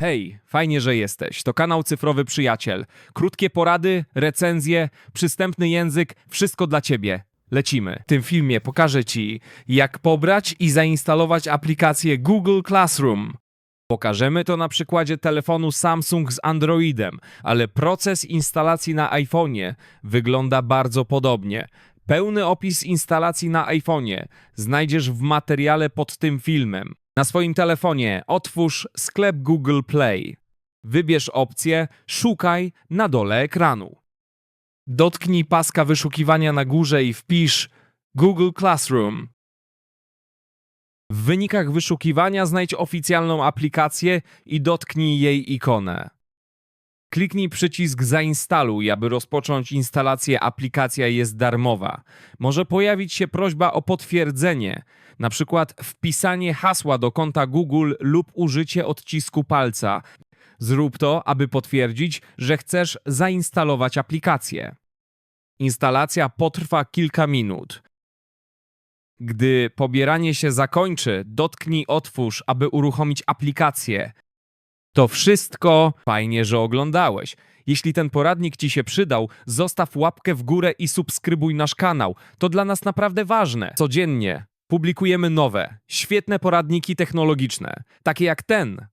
Hej, fajnie, że jesteś. To kanał Cyfrowy Przyjaciel. Krótkie porady, recenzje, przystępny język, wszystko dla ciebie. Lecimy. W tym filmie pokażę ci, jak pobrać i zainstalować aplikację Google Classroom. Pokażemy to na przykładzie telefonu Samsung z Androidem, ale proces instalacji na iPhone'ie wygląda bardzo podobnie. Pełny opis instalacji na iPhone'ie znajdziesz w materiale pod tym filmem. Na swoim telefonie otwórz sklep Google Play. Wybierz opcję Szukaj na dole ekranu. Dotknij paska wyszukiwania na górze i wpisz Google Classroom. W wynikach wyszukiwania znajdź oficjalną aplikację i dotknij jej ikonę. Kliknij przycisk Zainstaluj, aby rozpocząć instalację. Aplikacja jest darmowa. Może pojawić się prośba o potwierdzenie, na przykład wpisanie hasła do konta Google lub użycie odcisku palca. Zrób to, aby potwierdzić, że chcesz zainstalować aplikację. Instalacja potrwa kilka minut. Gdy pobieranie się zakończy, dotknij Otwórz, aby uruchomić aplikację. To wszystko. Fajnie, że oglądałeś. Jeśli ten poradnik Ci się przydał, zostaw łapkę w górę i subskrybuj nasz kanał. To dla nas naprawdę ważne. Codziennie publikujemy nowe, świetne poradniki technologiczne, takie jak ten.